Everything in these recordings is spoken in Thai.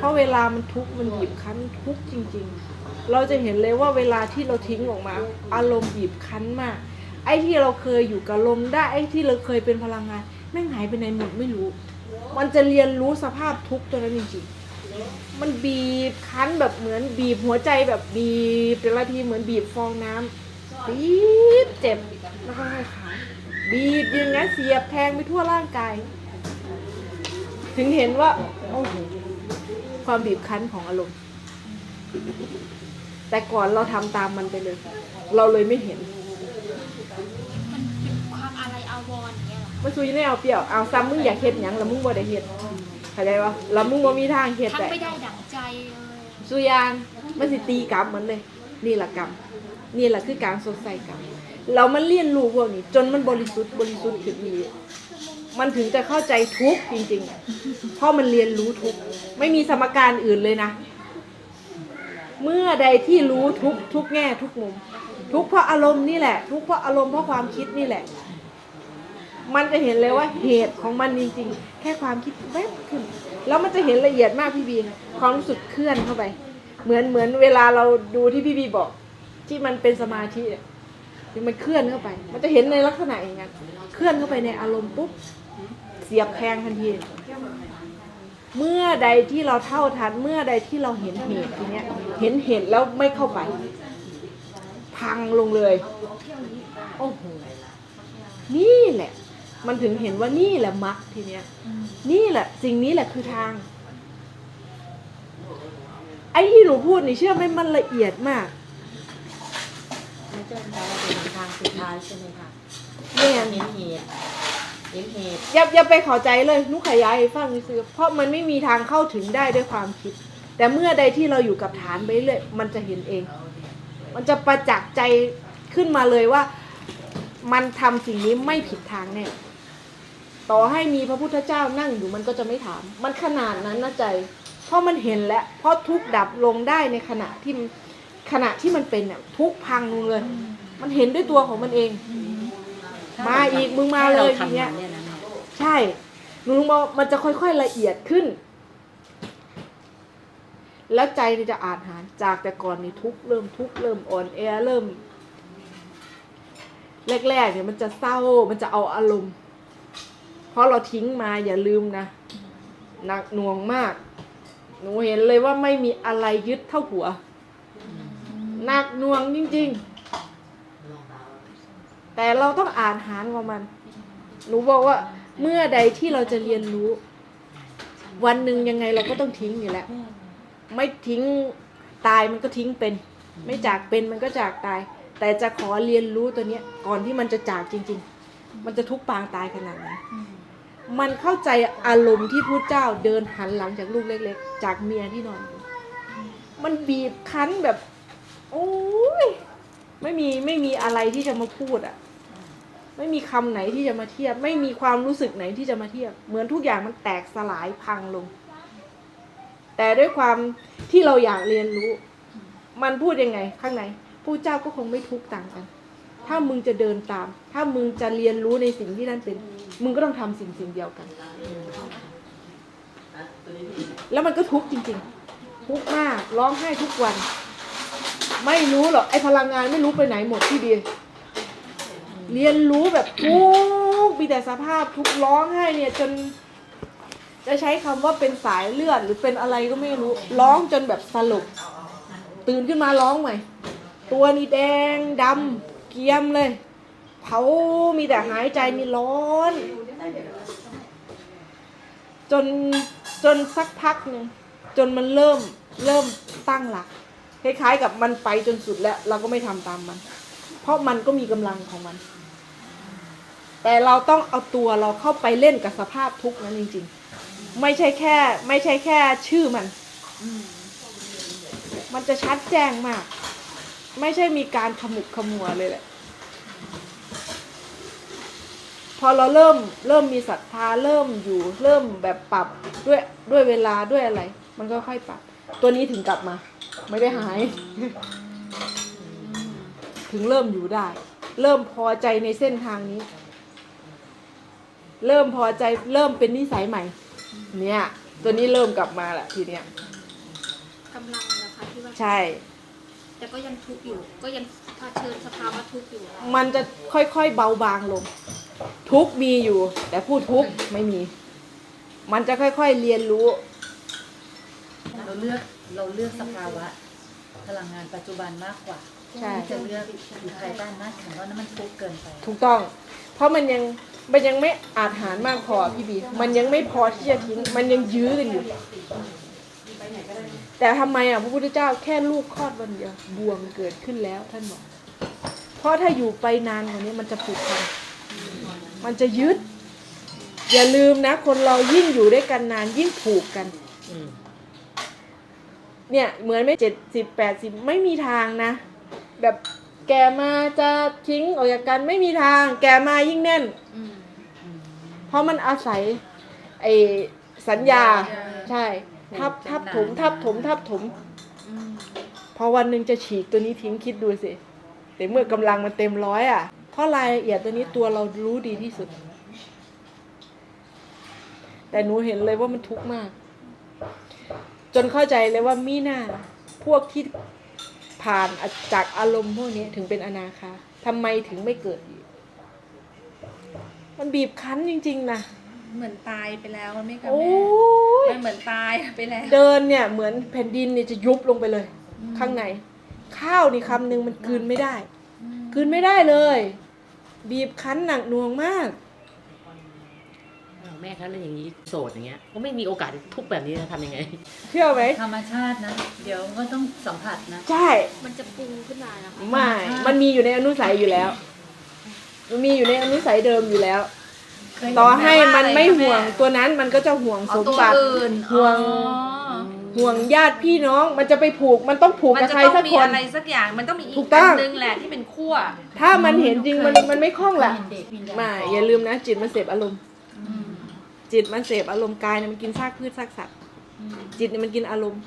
เพราะเวลามันทุกข์มันบีบคั้นทุกข์จริง ๆ เราจะเห็นเลยว่าเวลาที่เราทิ้งออกมา อารมณ์บีบคั้นมาก ไอ้ที่เราเคยอยู่กับลมได้ไอ้ที่เราเคยเป็นพลังงานแม่งหายไปไหนหมดไม่รู้ มันจะเรียนรู้สภาพทุกข์ตัวนั้นจริงๆมันบีบคั้นแบบเหมือนบีบหัวใจแบบบีบแต่ละทีเหมือนบีบฟองน้ำบีบเจ็บแล้วก็ให้ขาบีบอย่างงั้นเสียบแทงไปทั่วร่างกาย ถึงเห็นว่าโอ้โห ความบีบคั้นของอารมณ์ แต่ก่อนเราทำตามมันไปเลย เราเลยไม่เห็น มันเป็นความอะไรอาวรณ์อย่างเงี้ยเหรอมันซุยไม่เอาเปรียวเอาซ้ำมึงอยากเฮ็ดหยังแล้วมึงบ่ได้เฮ็ดเข้าใจปะแล้วมึงบ่มีทางเฮ็ดทั้งได้ไม่ได้ดั่งใจเลยสุยางมันสิตีกรรมเหมือนเลย นี่แหละกรรมนี่แหละคือการสดใสกรรมเรามันเรียนรู้พวกนี้ จนมันบริสุทธิ์บริสุทธิ์ถึงนี้ มันถึงจะเข้าใจทุกจริงๆ เพราะมันเรียนรู้ทุกไม่มีสมการอื่นเลยนะ เมื่อใดที่รู้ทุกทุกแง่ทุกมุม ทุกเพราะอารมณ์นี่แหละ ทุกเพราะอารมณ์เพราะความคิดนี่แหละ มันจะเห็นเลยว่าเหตุของมันจริงๆ แค่ความคิดแวบขึ้น แล้วมันจะเห็นละเอียดมากพี่บีนความรู้สึกเคลื่อนเข้าไป เหมือนเหมือนเวลาเราดูที่พี่บีบอก ที่มันเป็นสมาธิอะที่มันเคลื่อนเข้าไป มันจะเห็นในลักษณะอย่างนั้น เคลื่อนเข้าไปในอารมณ์ปุ๊บ สียบแทงทันที เมื่อใดที่เราเท่าทัน เมื่อใดที่เราเห็นเหตุทีเนี้ย เห็นเหตุแล้วไม่เข้าไป พังลงเลยโอ้โหนี่แหละ มันถึงเห็นว่านี่แหละมรรคทีเนี้ย นี่แหละ สิ่งนี้แหละคือทาง ไอ้ที่หนูพูดนี่เชื่อไหมมันละเอียดมากไม่ใช่เราเป็นทางสุดท้ายใช่ไหมคะเนี่ยเห็นเหตุ เห็นเหตุอย่าอย่าไปเขอใจเลยนุขยายให้ฟังซื้อเพราะมันไม่มีทางเข้าถึงได้ด้วยความคิด แต่เมื่อใดที่เราอยู่กับฐานไปเรื่อยมันจะเห็นเอง มันจะประจักษ์ใจขึ้นมาเลยว่า มันทำสิ่งนี้ไม่ผิดทางแน่ต่อให้มีพระพุทธเจ้านั่งอยู่มันก็จะไม่ถาม มันขนาดนั้นนะใจ เพราะมันเห็นแล้ว เพราะทุกดับลงได้ในขณะที่ขณะที่มันเป็นเนี่ยทุกพังลงเลย มันเห็นด้วยตัวของมันเอง มาอีกมึงมาเลยถ้ทีเนี้ยรทำมันเนี่ยนะแม่ใช่หนูรู้มามันจะค่อยๆละเอียดขึ้น แล้วใจนี่จะอ่านหารจากแต่ก่อนนี่ทุกข์เริ่มทุกข์เริ่มอ่อนแอเริ่ม แรกๆเนี่ยมันจะเศร้ามันจะเอาอารมณ์ เพราะเราทิ้งมาอย่าลืมนะหนักหน่วงมาก หนูเห็นเลยว่าไม่มีอะไรยึดเท่าหัวหนักหน่วงจริง ๆ แต่เราต้องอ่านหารของมัน หนูบอกว่าเมื่อใดที่เราจะเรียนรู้ วันหนึ่งยังไงเราก็ต้องทิ้งอยู่แล้ว ไม่ทิ้งตายมันก็ทิ้งเป็น ไม่จากเป็นมันก็จากตาย แต่จะขอเรียนรู้ตัวเนี้ย ก่อนที่มันจะจากจริง ๆ มันจะทุกปางตายขนาดไหนมันเข้าใจอารมณ์ที่พระเจ้าเดินหันหลังจากลูกเล็ก ๆ จากเมียที่นอนอยู่มันบีบคั้นแบบ โอ้ย ไม่มีไม่มีอะไรที่จะมาพูดอะ ไม่มีคำไหนที่จะมาเทียบ ไม่มีความรู้สึกไหนที่จะมาเทียบ เหมือนทุกอย่างมันแตกสลายพังลง แต่ด้วยความที่เราอยากเรียนรู้ มันพูดยังไง ข้างในผู้เจ้าก็คงไม่ทุกข์ต่างกัน ถ้ามึงจะเดินตาม ถ้ามึงจะเรียนรู้ในสิ่งที่นั่นเป็น มึงก็ต้องทำสิ่งสิ่งเดียวกัน แล้วมันก็ทุกข์จริง ๆ ทุกข์มากร้องไห้ทุกวัน ไม่รู้หรอกไอพลังงานไม่รู้ไปไหนหมดที่เดียเรียนรู้แบบทุกมีแต่สภาพทุกร้องไห้เนี่ยจน จะใช้คำว่าเป็นสายเลือดหรือเป็นอะไรก็ไม่รู้ ร้องจนแบบสลบตื่นขึ้นมาร้องใหม่ ตัวนี่แดงดำเกรียมเลยเผามีแต่หายใจมีร้อน จนจนสักพักหนึ่งจนมันเริ่มเริ่มตั้งหลัก คล้ายๆกับมันไปจนสุดแล้ว เราก็ไม่ทำตามมัน เพราะมันก็มีกำลังของมัน แต่เราต้องเอาตัวเราเข้าไปเล่นกับสภาพทุกข์นั้นจริง ๆ ไม่ใช่แค่ ไม่ใช่แค่ชื่อมัน มันจะชัดแจ้งมาก ไม่ใช่มีการขมุกขมัวเลยแหละพอเราเริ่มเริ่มมีศรัทธาเริ่มอยู่เริ่มแบบปรับด้วยด้วยเวลาด้วยอะไร มันก็ค่อยปรับ ตัวนี้ถึงกลับมา ไม่ได้หาย ถึงเริ่มอยู่ได้ เริ่มพอใจในเส้นทางนี้ เริ่มพอใจเริ่มเป็นนิสัยใหม่ เนี่ย ตัวนี้เริ่มกลับมาแหละทีเนี้ยกำลังนะคะที่ว่าใช่ แต่ก็ยังทุกข์อยู่ ก็ยังเผชิญสภาวะทุกข์อยู่มันจะค่อยๆเบาบางลง ทุกข์มีอยู่ แต่ผู้ทุกข์ไม่มี มันจะค่อยๆเรียนรู้ เราเลือกเราเลือกสภาวะ พลังงานปัจจุบันมากกว่าใช่ ที่จะเลือกอยู่ภายใต้มาตรฐานว่านั้นมันทุกข์เกินไป ถูกต้อง เพราะมันยังมันยังไม่อาจหารมากพอพี่บี มันยังไม่พอที่จะทิ้ง มันยังยื้อกันอยู่ แต่ทำไมอะพระพุทธเจ้าแค่ลูกคลอดวันเดียวบวงเกิดขึ้นแล้วท่านบอก เพราะถ้าอยู่ไปนานกว่านี้มันจะผูกพัน มันจะยึด อย่าลืมนะ คนเรายิ่งอยู่ด้วยกันนานยิ่งผูกกัน เนี่ยเหมือนไม่เจ็ดสิบแปดสิบไม่มีทางนะ แบบแกมาจะทิ้งออกจากกันไม่มีทาง แกมายิ่งแน่นอืมเพราะมันอาศัยไอสัญญาสัญญา ใช่ ทับทับถม ทับถม ทับถมอืมพอวันหนึ่งจะฉีกตัวนี้ทิ้งคิดดูสิแต่เมื่อกำลังมันเต็มร้อยอะ เพราะรายละเอียดตัวนี้ตัวเรารู้ดีที่สุด แต่หนูเห็นเลยว่ามันทุกข์มาก จนเข้าใจเลยว่ามีหน้าพวกที่ผ่านจากอารมณ์พวกนี้ถึงเป็นอนาคาทำไมถึงไม่เกิดอีกมันบีบคั้นจริง ๆนะเหมือนตายไปแล้วมันไม่กับโอ้แม่ยมันเหมือนตายไปแล้ว เดินเนี่ยเหมือนแผ่นดินเนี่ยจะยุบลงไปเลย ข้างใน ข้าวนี่คำหนึ่งมันกลืนไม่ได้กลืนไม่ได้เลย บีบคั้นหนักหน่วงมากอ้าว แม่คะแล้วอย่างนี้โสดอย่างเงี้ยก็ไม่มีโอกาสทุกข์แบบนี้จะทำยังไง เชื่อไหมธรรมชาตินะ เดี๋ยวก็ต้องสัมผัสนะ ใช่ มันจะปรุงขึ้นมานะคะไม่ มันมีอยู่ในอนุสัยอยู่แล้ว มันมีอยู่ในอนุสัยเดิมอยู่แล้วต่อให้มันไม่ห่วงตัวนั้นมันก็จะห่วงอ๋สอมตัวบัติอื่นห่วง อ๋อห่วงญาติพี่น้อง มันจะไปผูก มันต้องผูกมันกับจะใครต้องสักมีคน อะไรสักอย่างมันต้องมีอีถูกกต้อัอง นนึงแหละที่เป็นขั้วถ้ามันเห็นจริงมันมันไม่คล่องแหละเห็นเด็กวิญญาณไม่อย่าลืมนะจิตมันเสพอารมณ์ จิตมันเสพอารมณ์กายเนี่ยมันกินซากพืชซากสัตว์ จิตเนี่ยมันกินอารมณ์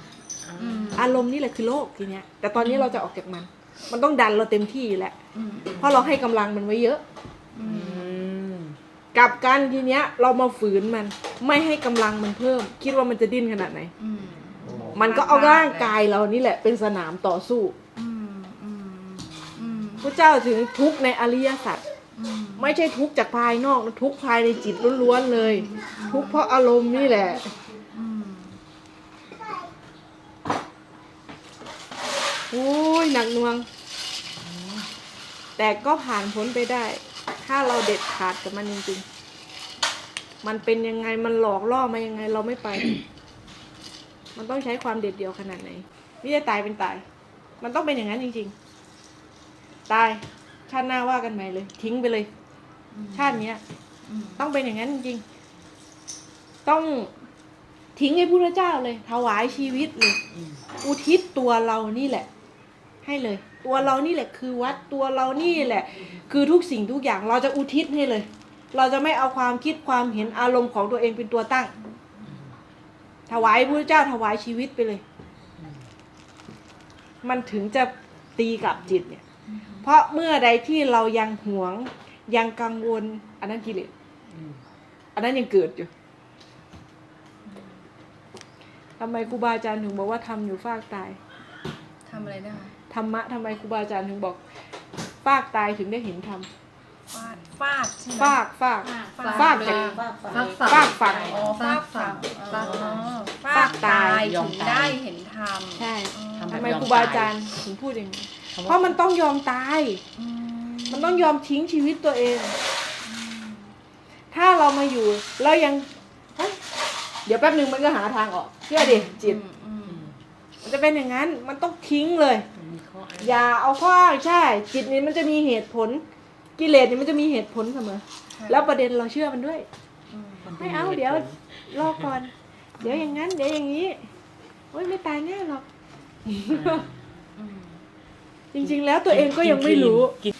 อืมอารมณ์นี่แหละคือโลกทีเนี้ย แต่ตอนนี้เราจะออกจากมัน มันต้องดันเราเต็มที่อยู่แหละอืมเพราะเราให้กำลังมันไว้เยอะอืมกลับกันทีเนี้ย เรามาฝืนมัน ไม่ให้กำลังมันเพิ่ม คิดว่ามันจะดิ้นขนาดไหนอืมมันก็เอาร่างกายเรานี่แหละเป็นสนามต่อสู้อืมอืมอืมพระเจ้าถึงทุกข์ในอริยสัจอืม ไม่ใช่ทุกข์จากภายนอกนะทุกข์ภายในจิตล้วนๆเลย ทุกข์เพราะอารมณ์นี่แหละอืมโอ้ยหนักหน่วง แต่ก็ผ่านพ้นไปได้ ถ้าเราเด็ดขาดกับมันจริงๆ มันเป็นยังไงมันหลอกล่อมายังไงเราไม่ไป มันต้องใช้ความเด็ดเดี่ยวขนาดไหนนี่จะตายเป็นตาย มันต้องเป็นอย่างนั้นจริง ๆ ตาย ชาติหน้าว่ากันใหม่เลย ทิ้งไปเลย ชาติเนี้ยต้องเป็นอย่างนั้นจริงๆต้องทิ้งให้พระเจ้าเลยถวายชีวิตเลย อุทิศตัวเรานี่แหละ ให้เลย ตัวเรานี่แหละ คือวัดตัวเรานี่แหละ คือทุกสิ่งทุกอย่างเราจะอุทิศให้เลย เราจะไม่เอาความคิดความเห็นอารมณ์ของตัวเองเป็นตัวตั้ง ถวายพระเจ้าถวายชีวิตไปเลย มันถึงจะตีกลับจิตเนี่ย เพราะเมื่อใดที่เรายังหวงยังกังวล อันนั้นกิเลสอันนั้นยังเกิดอยู่ทำไมครูบาอาจารย์ถึงบอกว่าทำอยู่ฟากตายทำอะไรนะคะธรรมะทำไมครูบาอาจารย์ถึงบอกฟากตายถึงได้เห็นธรรมฟาดฟาดใช่ไหมฟากฟาก ฟาดฟากจากฟากฝังฟากฝัง อ๋อฟาดฝั่งฟาดฝั่งอ๋อฟาฟาดดตาตายยถึงได้เห็นธรรม ใช่ทำแบบทำไมยอมครูบาอาตายจารย์ถึงพูดอย่างนี้คำว่า เพราะมันต้องยอมตายอืมมันต้องยอมทิ้งชีวิตตัวเอง ถ้าเรามาอยู่แล้วยังเฮ้ยเดี๋ยวแป๊บหนึ่งมันก็หาทางออกเชื่อดิจิตอืมมันจะเป็นอย่างนั้นมันต้องทิ้งเลยมีข้ออ้างอย่าเอาข้ออ้างใช่ จิตนี้มันจะมีเหตุผล กิเลสนี่มันจะมีเหตุผลเสมอ แล้วประเด็นเราเชื่อมันด้วยมันต้ไม่งเอาหตุเดี๋ยวผลรอก่อน เดี๋ยวอย่างนั้น เดี๋ยวอย่างนี้โอ้ยไม่ตายแน่หรอกอืม จริงๆ แล้วตัวเองก็ยังไม่รู้กิน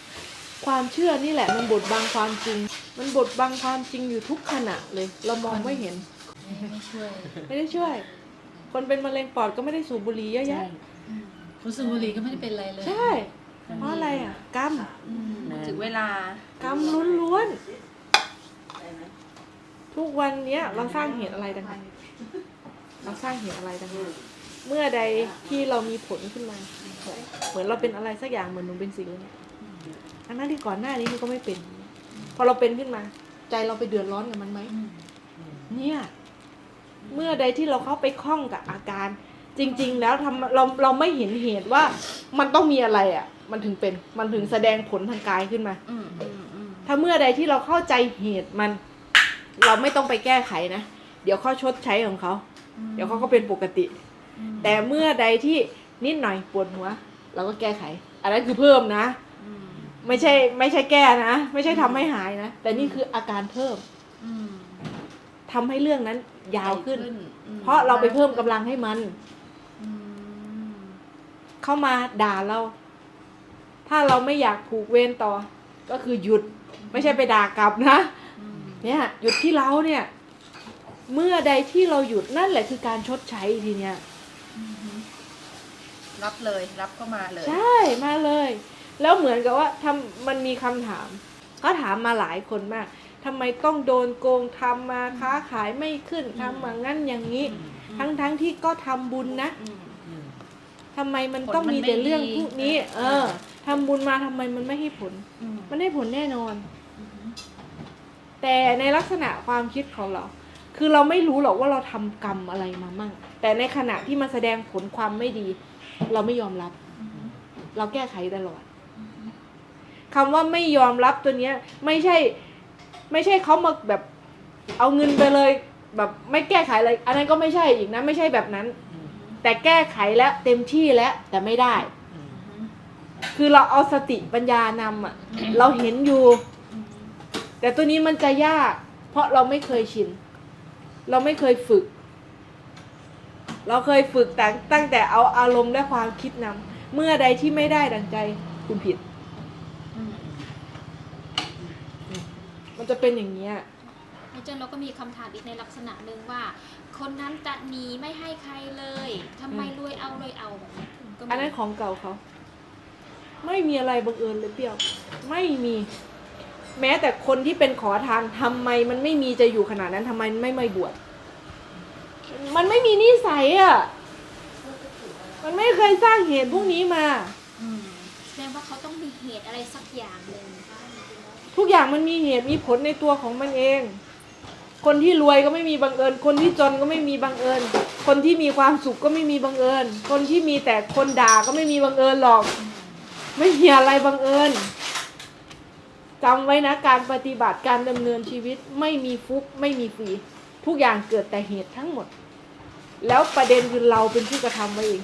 ความเชื่อนี่แหละ มันบดบังความจริง มันบดบังความจริงอยู่ทุกขณะเลย เรามองไม่เห็น ไม่ช่วยไม่ได้ช่วย คนเป็นมะเร็งปอดก็ไม่ได้สูบบุหรี่เยอะแยะคุณสุบุรีก็ไม่ได้เป็นอะไรเลย ใช่ เพราะอะไรอะ กรรมอืมถึงเวลากรรมล้วนๆทุกวันเนี้ยเราสร้างเหตุอะไรดังนั้นเราสร้างเหตุอะไรดังนั้น เมื่อใดที่เรามีผลขึ้นมา เหมือนเราเป็นอะไรสักอย่างเหมือนหนูเป็นสิวเนี่ยอันนั้นที่ก่อนหน้านี้มันก็ไม่เป็น พอเราเป็นขึ้นมา ใจเราไปเดือดร้อนกับมันไหมเนี่ย เมื่อใดที่เราเข้าไปคล้องกับอาการ จริง ๆ แล้วทำเราเราไม่เห็นเหตุว่ามันต้องมีอะไรอะ มันถึงเป็นมันถึงแสดงผลทางกายขึ้นมาถ้าเมื่อใดที่เราเข้าใจเหตุมัน เราไม่ต้องไปแก้ไขนะ เดี๋ยวเขาชดใช้ของเขา เดี๋ยวเขาก็เป็นปกติ แต่เมื่อใดที่นิดหน่อยปวดหัว เราก็แก้ไข อันนั้นคือเพิ่มนะอืมไม่ใช่ไม่ใช่แก้นะ ไม่ใช่ทำให้หายนะ แต่นี่คืออาการเพิ่มอืมทำให้เรื่องนั้นยาวขึ้นอืมเพราะเราไปเพิ่มกำลังให้มันอืมเข้ามาด่าเรา ถ้าเราไม่อยากผูกเวรต่อ ก็คือหยุดไม่ใช่ไปด่ากลับนะอืมเนี่ย หยุดที่เราเนี่ย เมื่อใดที่เราหยุดนั่นแหละคือการชดใช้ทีเนี้ย รับเลยรับเข้ามาเลย ใช่มาเลย แล้วเหมือนกับว่าทำมันมีคำถาม ก็ถามมาหลายคนมากทำไมต้องโดนโกงทำมาค้าขายไม่ขึ้นทำมางั้นอย่างนี้ ทั้งทั้งๆที่ก็ทำบุญนะอืมอืมทำไมมันต้องมีแต่เรื่องพวกนี้ เออทำบุญมาทำไมมันไม่ให้ผลอืมมันได้ผลแน่นอน แต่ในลักษณะความคิดของเรา คือเราไม่รู้หรอกว่าเราทำกรรมอะไรมามั่ง แต่ในขณะที่มันแสดงผลความไม่ดี เราไม่ยอมรับ เราแก้ไขตลอดคำว่าไม่ยอมรับตัวเนี้ย ไม่ใช่ ไม่ใช่เขามาแบบเอาเงินไปเลย แบบไม่แก้ไขอะไร อันนั้นก็ไม่ใช่อีกนะ ไม่ใช่แบบนั้น แต่แก้ไขแล้วเต็มที่แล้วแต่ไม่ได้ คือเราเอาสติปัญญานำอะเราเห็นอยู่ แต่ตัวนี้มันจะยาก เพราะเราไม่เคยชิน เราไม่เคยฝึก เราเคยฝึกแต่ตั้งแต่เอาอารมณ์และความคิดนำเมื่อใดที่ไม่ได้ดังใจคุณผิดอืมมันจะเป็นอย่างเนี้ยแล้วจนเราก็มีคำถามอีกในลักษณะหนึ่งว่า คนนั้นจะหนีไม่ให้ใครเลยทำไมรวยเอารวยเอาแบบนี้ก็มีอันนั้นของเก่าเขา ไม่มีอะไรบังเอิญเลยเปรี้ยว ไม่มี แม้แต่คนที่เป็นขอทานทำไมมันไม่มีจะอยู่ขนาดนั้นทำไมไม่ไม่บวช มันไม่มีนิสัยอะ มันไม่เคยสร้างเหตุพวกนี้มา อืมแสดงว่าเขาต้องมีเหตุอะไรสักอย่างหนึ่งทุกอย่างมันมีเหตุมีผลในตัวของมันเอง คนที่รวยก็ไม่มีบังเอิญ คนที่จนก็ไม่มีบังเอิญ คนที่มีความสุขก็ไม่มีบังเอิญ คนที่มีแต่คนด่าก็ไม่มีบังเอิญหรอก ไม่มีอะไรบังเอิญจำไว้นะการปฏิบัติการดำเนินชีวิตไม่มีฟุกไม่มีฟรีทุกอย่างเกิดแต่เหตุทั้งหมด แล้วประเด็นคือเราเป็นผู้กระทำไว้เอง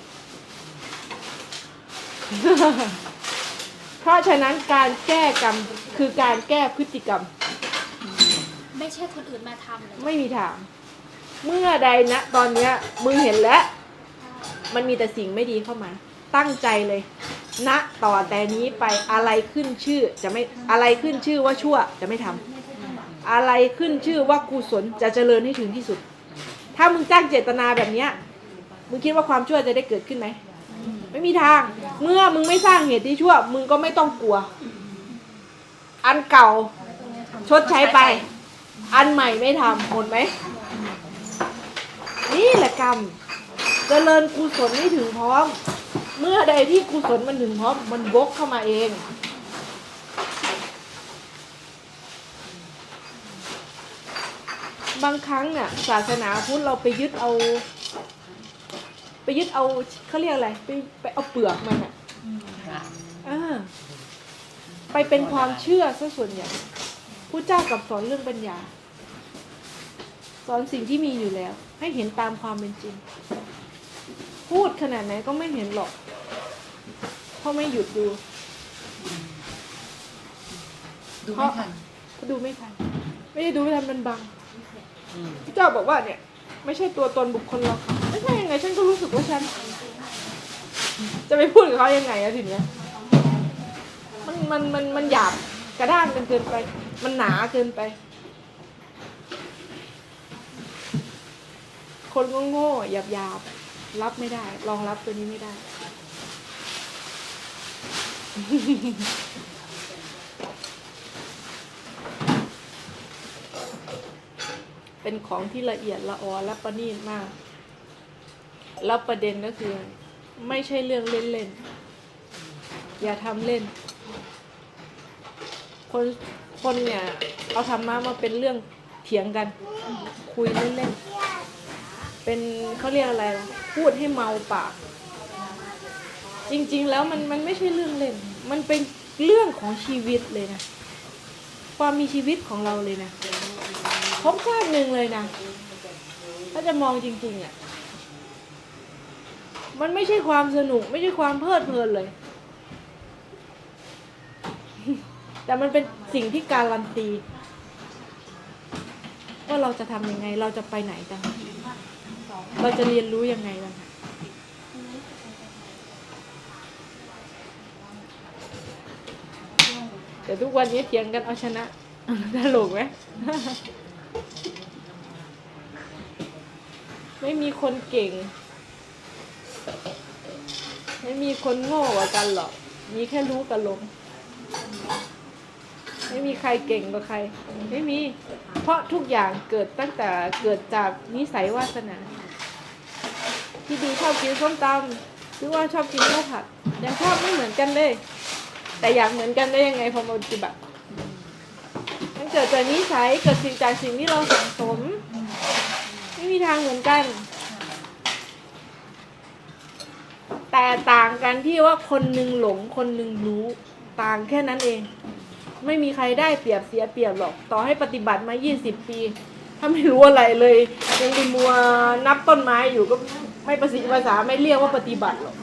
เพราะฉะนั้นการแก้กรรมคือการแก้พฤติกรรม ไม่ใช่คนอื่นมาทำเลยไม่มีทางเมื่อใดนะ ตอนเนี้ยมึงเห็นแล้ว มันมีแต่สิ่งไม่ดีเข้ามา ตั้งใจเลยณต่อแต่นี้ไปอะไรขึ้นชื่อจะไม่อะไรขึ้นชื่อว่าชั่วจะไม่ทำอะไรขึ้นชื่อว่ากุศลจะเจริญให้ถึงที่สุด ถ้ามึงจ้างเจตนาแบบเนี้ยมึงคิดว่าความชั่วจะได้เกิดขึ้นไหมไม่มีทาง เมื่อมึงไม่สร้างเหตุที่ชั่ว มึงก็ไม่ต้องกลัว อันเก่าชดใช้ไป อันใหม่ไม่ทำหมดไหม นี่แหละกรรมเจริญกุศลให้ถึงพร้อม เมื่อใดที่กุศลมันถึงพร้อม มันวกเข้ามาเอง บางครั้งน่ะศาสนาพุทธเราไปยึดเอา ไปยึดเอาเขาเรียกอะไรไปไปเอาเปลือกมันอะค่ะอ่าไปเป็นความเชื่อซะส่วนใหญ่ผู้เจ้ากับสอนเรื่องปัญญา สอนสิ่งที่มีอยู่แล้ว ให้เห็นตามความเป็นจริง พูดขนาดไหนก็ไม่เห็นหรอกเพราะไม่หยุดดูดูไม่ทันก็ดูไม่ทัน ไม่ได้ดูไม่ทันมันบังอืม พระเจ้าบอกว่าเนี่ย ไม่ใช่ตัวตนบุคคลเราค่ะไม่ใช่ยังไง ฉันก็รู้สึกว่าฉัน จะไปพูดกับเขายังไงอะทีเนี้ยมันมันมันมันหยาบกระด้างกันเกินไป มันหนาเกินไป คนโง่ๆหยาบหยาบรับไม่ได้รองรับตัวนี้ไม่ได้ เป็นของที่ละเอียดละออและประณีตมาก แล้วประเด็นก็คือ ไม่ใช่เรื่องเล่นๆ อย่าทำเล่น คนคนเนี่ยเอาธรรมะมาเป็นเรื่องเถียงกัน คุยเล่นๆ เป็นเขาเรียกอะไรล่ะพูดให้เมาปาก จริงๆแล้วมันมันไม่ใช่เรื่องเล่น มันเป็นเรื่องของชีวิตเลยนะ ความมีชีวิตของเราเลยนะ พบชาติหนึ่งเลยนะ ถ้าจะมองจริงๆอะ มันไม่ใช่ความสนุก ไม่ใช่ความเพลิดเพลินเลย แต่มันเป็นสิ่งที่การันตี ว่าเราจะทำยังไง เราจะไปไหนกัน เราจะเรียนรู้ยังไงกันแต่ทุกวันนี้เถียงกันเอาชนะตลกไหม ไม่มีคนเก่ง ไม่มีคนโง่กว่ากันหรอก มีแค่รู้กับหลง ไม่มีใครเก่งกว่าใคร ไม่มี เพราะทุกอย่างเกิดตั้งแต่เกิดจากนิสัยวาสนา ที่ดีชอบกินส้มตำหรือว่าชอบกินข้าวผัดยังชอบไม่เหมือนกันเลย แต่อยากเหมือนกันได้ยังไงพอมาปฏิบัติมัน เกิดจากนิสัยเกิดสิ่งจากสิ่งที่เราสังสม ไม่มีทางเหมือนกัน แต่ต่างกันที่ว่าคนหนึ่งหลงคนหนึ่งรู้ต่างแค่นั้นเอง ไม่มีใครได้เปรียบเสียเปรียบหรอก ต่อให้ปฏิบัติมา 20 ปี ถ้าไม่รู้อะไรเลยยังไปมัวนับต้นไม้อยู่ก็ไม่ประสิทธิ์ภาษาไม่เรียกว่าปฏิบัติหรอก